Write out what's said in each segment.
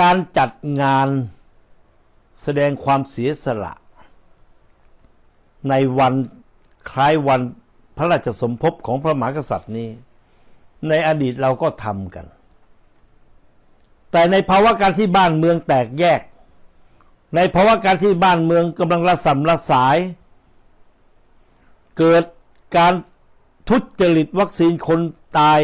การจัดงานแสดงความเสียสละ ในวันคล้ายวันพระราชสมภพของพระมหากษัตริย์นี้ ในอดีตเราก็ทำกัน แต่ในภาวะการที่บ้านเมืองแตกแยก ในภาวะการที่บ้านเมืองกำลังระสำระสาย เกิดการทุจริตวัคซีนคนตาย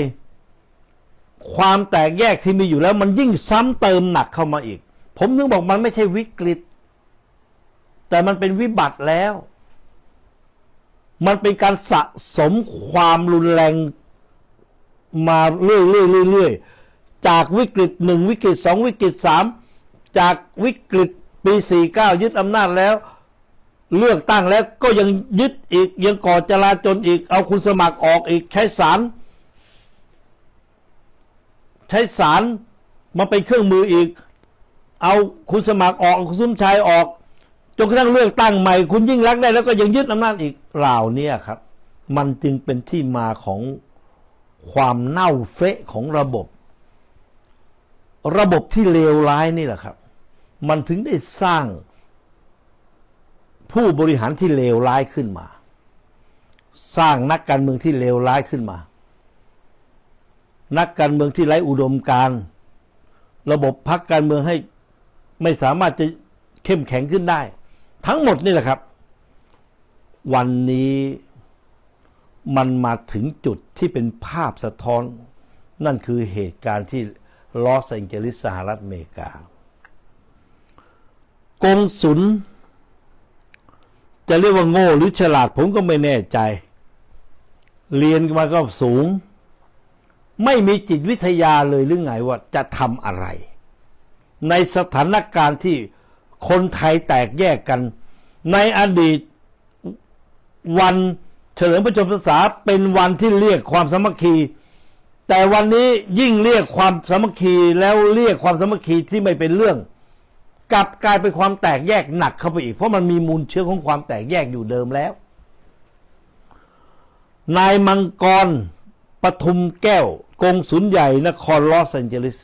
ความแตกแยกที่มีอยู่แล้ว มันยิ่งซ้ำเติมหนักเข้ามาอีก ผมถึงบอกมันไม่ใช่วิกฤต แต่มันเป็นวิบัติแล้ว มันเป็นการสะสมความรุนแรงมาเรื่อยๆเรื่อยๆจากวิกฤตหนึ่งวิกฤตสองวิกฤตสามจากวิกฤตปีสี่เก้ายึดอำนาจแล้ว เลือกตั้งแล้วก็ยังยึดอีกยังก่อจลาจลอีก เอาคุณสมัครออกอีกใช้สาร ใช้สารมาเป็นเครื่องมืออีก เอาคุณสมัครออกคุณสุมชัยออกจนกระทั่งเลือกตั้งใหม่ คุณยิ่งรักได้แล้วก็ยังยึดอำนาจอีกเหล่านี้ครับ มันจึงเป็นที่มาของความเน่าเฟะของระบบ ระบบที่เลวร้ายนี่แหละครับ มันถึงได้สร้างผู้บริหารที่เลวร้ายขึ้นมา สร้างนักการเมืองที่เลวร้ายขึ้นมา นักการเมืองที่ไร้อุดมการณ์ระบบพักการเมืองให้ไม่สามารถจะเข้มแข็งขึ้นได้ ทั้งหมดนี่แหละครับ วันนี้มันมาถึงจุดที่เป็นภาพสะท้อน นั่นคือเหตุการณ์ที่ลอสแองเจลิสสหรัฐอเมริกากงสุลจะเรียกว่าโง่หรือฉลาดผมก็ไม่แน่ใจ เรียนมาก็สูง ไม่มีจิตวิทยาเลยหรือไงว่าจะทำอะไร ในสถานการณ์ที่คนไทยแตกแยกกัน ในอดีตวันเฉลิมพระชนมพรรษาเป็นวันที่เรียกความสามัคคี แต่วันนี้ยิ่งเรียกความสามัคคีแล้วเรียกความสามัคคีที่ไม่เป็นเรื่อง กลับกลายเป็นความแตกแยกหนักเข้าไปอีก เพราะมันมีมูลเชื้อของความแตกแยกอยู่เดิมแล้ว นายมังกร ปทุมแก้ว กงสุลใหญ่นครลอสแอนเจลิส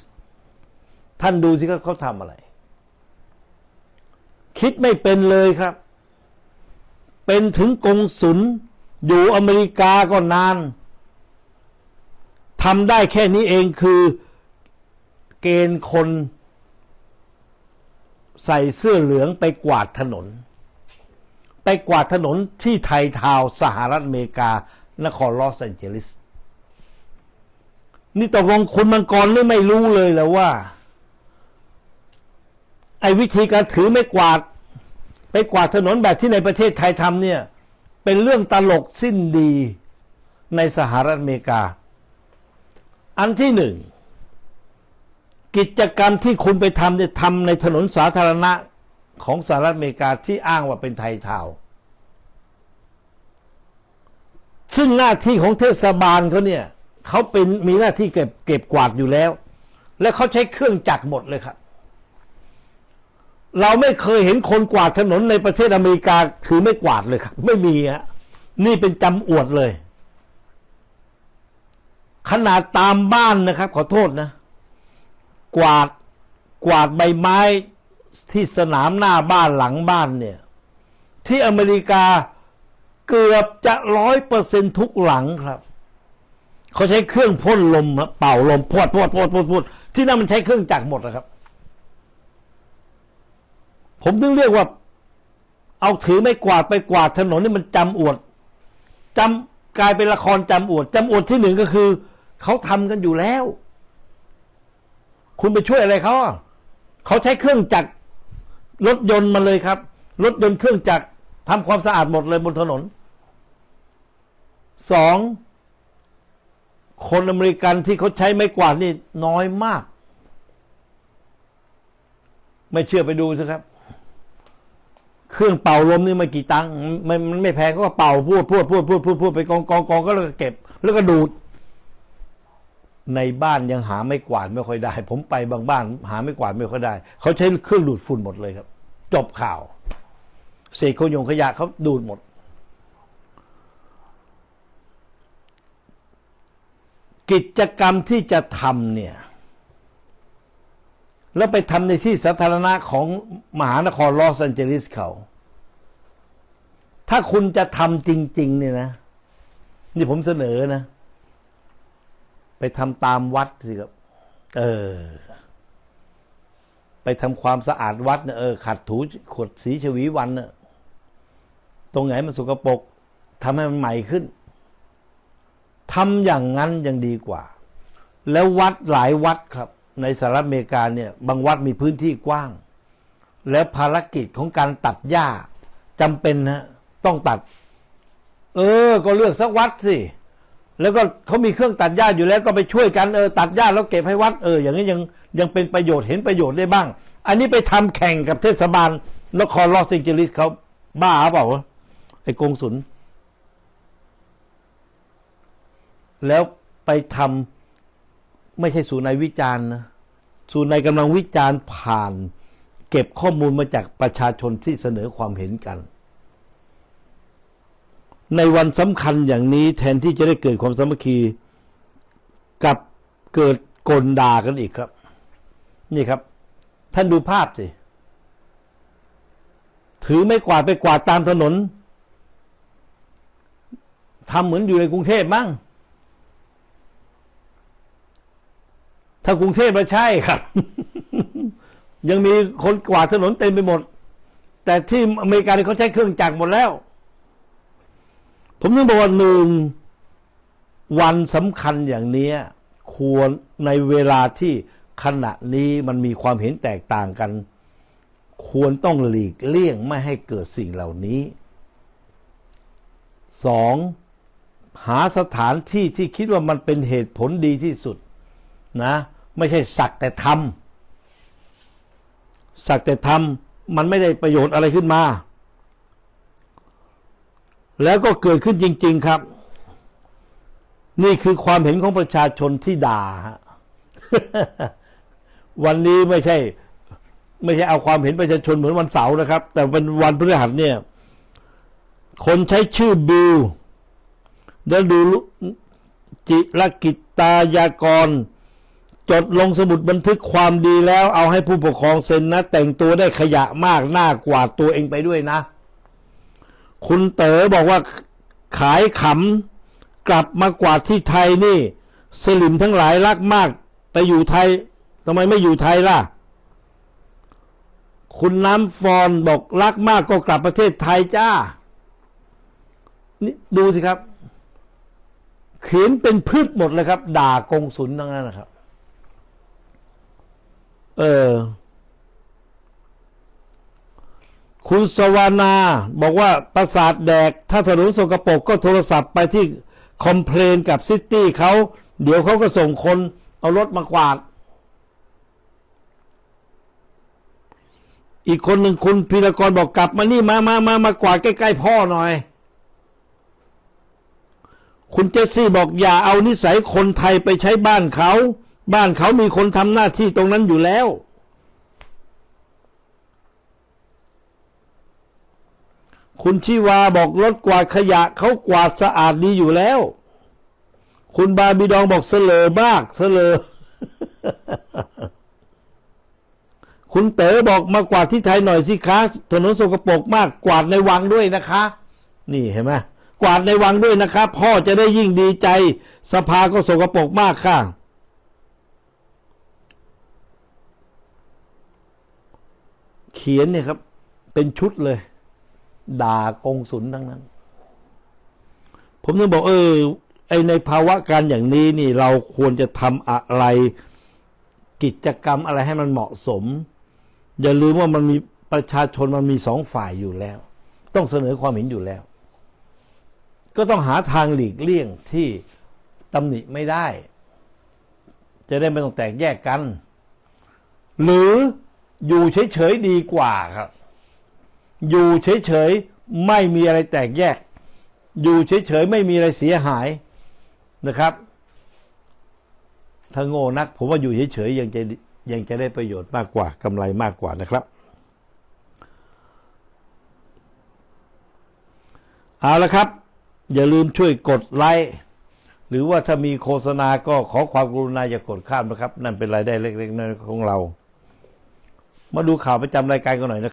ท่านดูสิครับเขาทำอะไร คิดไม่เป็นเลยครับ เป็นถึงกงสุลอยู่อเมริกาก็นานทำได้แค่นี้เองคือเกณฑ์คน ใส่เสื้อเหลืองไปกวาดถนน ไปกวาดถนนที่ไทยทาวสหรัฐอเมริกา นครลอสแอนเจลิส นี่ตกลงคุณมังกรนี่ไม่รู้เลยแล้วว่า ไอ้วิธีการถือไม่กวาด ไปกวาดถนนแบบที่ในประเทศไทยทำเนี่ย เป็นเรื่องตลกสิ้นดีในสหรัฐอเมริกา อันที่หนึ่ง กิจกรรมที่คุณไปทำเนี่ยทำในถนนสาธารณะของสหรัฐอเมริกาที่อ้างว่าเป็นไทยทาวซึ่งหน้าที่ของเทศบาลเขาเนี่ย เขาเป็นมีหน้าที่เก็บเก็บกวาดอยู่แล้ว และเขาใช้เครื่องจักรหมดเลยครับ เราไม่เคยเห็นคนกวาดถนนในประเทศอเมริกาถือไม่กวาดเลยครับ ไม่มีฮะนี่เป็นจำอวดเลย ขนาดตามบ้านนะครับ ขอโทษนะ กวาดกวาดใบไม้ที่สนามหน้าบ้านหลังบ้านเนี่ย ที่อเมริกาเกือบจะร้อยเปอร์เซ็นทุกหลังครับ เขาใช้เครื่องพ่นลมเป่าลมพวดพวดพวดพวดพวดที่นั่นมันใช้เครื่องจักรหมดนะครับ ผมถึงเรียกว่า เอาถือไม่กวาดไปกวาดถนนนี่มันจำอวดจำกลายเป็นละครจำอวดจำอวดที่หนึ่งก็คือเขาทำกันอยู่แล้ว คุณไปช่วยอะไรเขาเขาใช้เครื่องจักรรถยนต์มาเลยครับ รถยนต์เครื่องจักรทำความสะอาดหมดเลยบนถนนสอง คนอเมริกันที่เขาใช้ไม้กวาดนี่น้อยมาก ไม่เชื่อไปดูสิครับ เครื่องเป่าลมนี่ไม่กี่ตังค์มันมันไม่แพงก็เป่าพูดพูดพูดพูดพูดพูดไปกองกองกองก็แล้วก็เก็บ แล้วก็ดูด ในบ้านยังหาไม่กวาดไม่ค่อยได้ ผมไปบางบ้าน หาไม่กวาดไม่ค่อยได้ เขาใช้เครื่องดูดฝุ่นหมดเลยครับ จบข่าวเศษขยงขยะเขาดูดหมด กิจกรรมที่จะทำเนี่ย แล้วไปทำในที่สาธารณะของมหานครลอสแอนเจลิสเขา ถ้าคุณจะทำจริง ๆ เนี่ยนะ นี่ผมเสนอนะ ไปทำตามวัดสิครับ เออ ไปทำความสะอาดวัดเนี่ยเออ ขัดถูขวดสีชวีวันเนี่ยตรงไหนมันสกปรกทำให้มันใหม่ขึ้น ทำอย่างนั้นยังดีกว่า แล้ววัดหลายวัดครับ ในสหรัฐอเมริกาเนี่ยบางวัดมีพื้นที่กว้าง แล้วภารกิจของการตัดหญ้าจำเป็นนะต้องตัด เออ ก็เลือกสักวัดสิแล้วก็เขามีเครื่องตัดหญ้าอยู่แล้วก็ไปช่วยกันเออตัดหญ้าแล้วเก็บให้วัดเอออย่างนี้ยังยังเป็นประโยชน์เห็นประโยชน์ได้บ้าง อันนี้ไปทำแข่งกับเทศบาลนครลอสแองเจลิสเขาบ้าเปล่าไอ้กงสุล แล้วไปทำไม่ใช่ศูนย์ในวิจารณ์นะศูนย์ในกำลังวิจารณ์ผ่าน เก็บข้อมูลมาจากประชาชนที่เสนอความเห็นกัน ในวันสำคัญอย่างนี้แทนที่จะได้เกิดความสามัคคีกับเกิดกลด่ากันอีกครับ นี่ครับ ท่านดูภาพสิถือไม่กวาดไปกวาดตามถนนทำเหมือนอยู่ในกรุงเทพมั้ง ถ้ากรุงเทพมาใช่ครับ ยังมีคนกวาดถนนเต็มไปหมด แต่ที่อเมริกานี่เขาใช้เครื่องจักรหมดแล้ว ผมต้องบอกว่าหนึ่งวันสำคัญอย่างนี้ควรในเวลาที่ขณะนี้มันมีความเห็นแตกต่างกัน ควรต้องหลีกเลี่ยงไม่ให้เกิดสิ่งเหล่านี้สองหาสถานที่ที่คิดว่ามันเป็นเหตุผลดีที่สุดนะ ไม่ใช่สักแต่ทำสักแต่ทำมันไม่ได้ประโยชน์อะไรขึ้นมา แล้วก็เกิดขึ้นจริง ๆครับ นี่คือความเห็นของประชาชนที่ด่า วันนี้ไม่ใช่ ไม่ใช่เอาความเห็นประชาชนเหมือนวันเสาร์นะครับ แต่เป็นวันพฤหัสเนี่ย คนใช้ชื่อบิลแล้วดูจิรกิจตายากร จดลงสมุดบันทึกความดีแล้วเอาให้ผู้ปกครองเซ็นนะ แต่งตัวได้ขยะมากหน้ากว่าตัวเองไปด้วยนะ คุณเต๋อบอกว่าขายขำกลับมากวาดที่ไทยนี่ สลิมทั้งหลายรักมาก ไปอยู่ไทยทำไมไม่อยู่ไทยล่ะ คุณน้ำฟอนบอกรักมากก็กลับประเทศไทยจ้า นี่ดูสิครับ เขียนเป็นพืชหมดเลยครับ ด่ากงสุลทั้งนั้นนะครับ เออ คุณสวานา บอกว่าประสาทแดก ถ้าถนนสกรปรกก็โทรศัพท์ไปที่คอมเพลนกับซิตี้เขาเดี๋ยวเขาก็ส่งคนเอารถมากวาด อีกคนหนึ่งคุณพีรกรบอกกลับมานี่มามามามากวาดใกล้ ๆ พ่อหน่อย คุณเจสซี่บอกอย่าเอานิสัยคนไทยไปใช้บ้านเขา บ้านเขามีคนทำหน้าที่ตรงนั้นอยู่แล้ว คุณชิวาบอกรถกวาดขยะเขากวาดสะอาดดีอยู่แล้ว คุณบาบิดองบอกเสลอมากเสลอ คุณเต๋อบอกมากวาดที่ไทยหน่อยสิคะถนนสกปรกมากกวาดในวังด้วยนะคะ นี่เห็นไหมกวาดในวังด้วยนะคะ พ่อจะได้ยิ่งดีใจ สภาก็สกปรกมากค่ะ เขียนเนี่ยครับ เป็นชุดเลย ด่ากองสุนทั้งนั้น ผมถึงบอกเออไอในภาวะการอย่างนี้นี่เราควรจะทำอะไรกิจกรรมอะไรให้มันเหมาะสม อย่าลืมว่ามันมีประชาชนมันมีสองฝ่ายอยู่แล้ว ต้องเสนอความเห็นอยู่แล้ว ก็ต้องหาทางหลีกเลี่ยงที่ตำหนิไม่ได้ จะได้ไม่ต้องแตกแยกกัน หรือ อยู่เฉยๆดีกว่าครับ อยู่เฉยๆไม่มีอะไรแตกแยก อยู่เฉยๆไม่มีอะไรเสียหายนะครับถ้าโง่นัก ผมว่าอยู่เฉยๆยังจะยังจะได้ประโยชน์มากกว่ากำไรมากกว่านะครับเอาละครับ อย่าลืมช่วยกดไลค์หรือว่าถ้ามีโฆษณาก็ขอความกรุณาอย่ากดข้ามนะครับ นั่นเป็นรายได้เล็กๆน้อยๆของเรา มาดูข่าวประจำรายการกันหน่อยนะ